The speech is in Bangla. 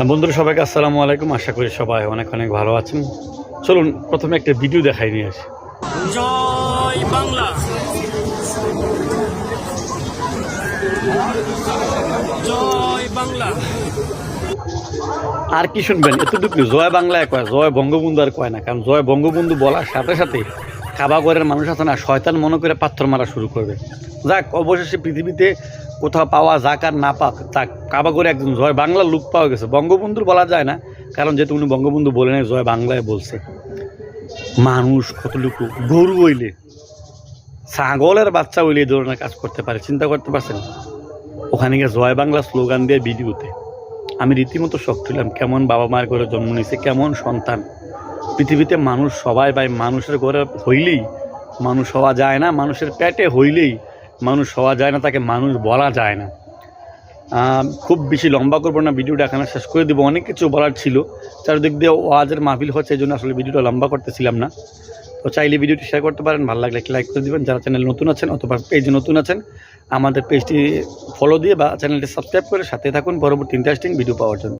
আর বন্ধুরা সবাইকে আসসালামু আলাইকুম। আশা করি সবাই অনেক অনেক ভালো আছেন। চলুন প্রথমে একটা ভিডিও দেখাই নিয়ে আসি। জয় বাংলা। জয় বাংলা। আর কি শুনবেন? এতটুকু জয় বাংলায় কয় জয় বঙ্গবন্ধু আর কয় না কারণ জয় বঙ্গবন্ধু বলার সাথে সাথে কাবাগরের মানুষ আছে না, শয়তান মনে করে পাথর মারা শুরু করবে। যাক, অবশেষে পৃথিবীতে কোথাও পাওয়া যাক আর না পাক যাক কাবাগরে একজন জয় বাংলা লুক পাওয়া গেছে। বঙ্গবন্ধুর বলা যায় না, কারণ যেহেতু উনি বঙ্গবন্ধু বলে নাই জয় বাংলায় বলছে। মানুষ কতটুকু গরু হইলে, ছাগলের বাচ্চা হইলে এই ধরনের কাজ করতে পারে, চিন্তা করতে পারছেন? ওখানে গিয়ে জয় বাংলা স্লোগান দিয়ে ভিডিওতে। আমি রীতিমতো শখ ছিলাম কেমন বাবা মায়ের ঘরে জন্ম নিয়েছে, কেমন সন্তান। পৃথিবীতে মানুষ সবাই ভাই, মানুষের ঘরে হইলেই মানুষ হওয়া যায় না, মানুষের পেটে হইলেই মানুষ হওয়া যায় না, তাকে মানুষ বলা যায় না। খুব বেশি লম্বা করব না, ভিডিওটা এখানে শেষ করে দেবো। অনেক কিছু বলার ছিল, চারিদিক দিয়ে ওয়াজের মাহফিল হচ্ছে, এই জন্য আসলে ভিডিওটা লম্বা করতেছিলাম না। তো চাইলে ভিডিওটি শেয়ার করতে পারেন, ভালো লাগলে লাইক করে দিবেন। যারা চ্যানেল নতুন আছেন অথবা পেজে নতুন আছেন, আমাদের পেজটি ফলো দিয়ে বা চ্যানেলটি সাবস্ক্রাইব করে সাথে থাকুন। পরবর্তী ইন্টারেস্টিং ভিডিও পাওয়ার জন্য।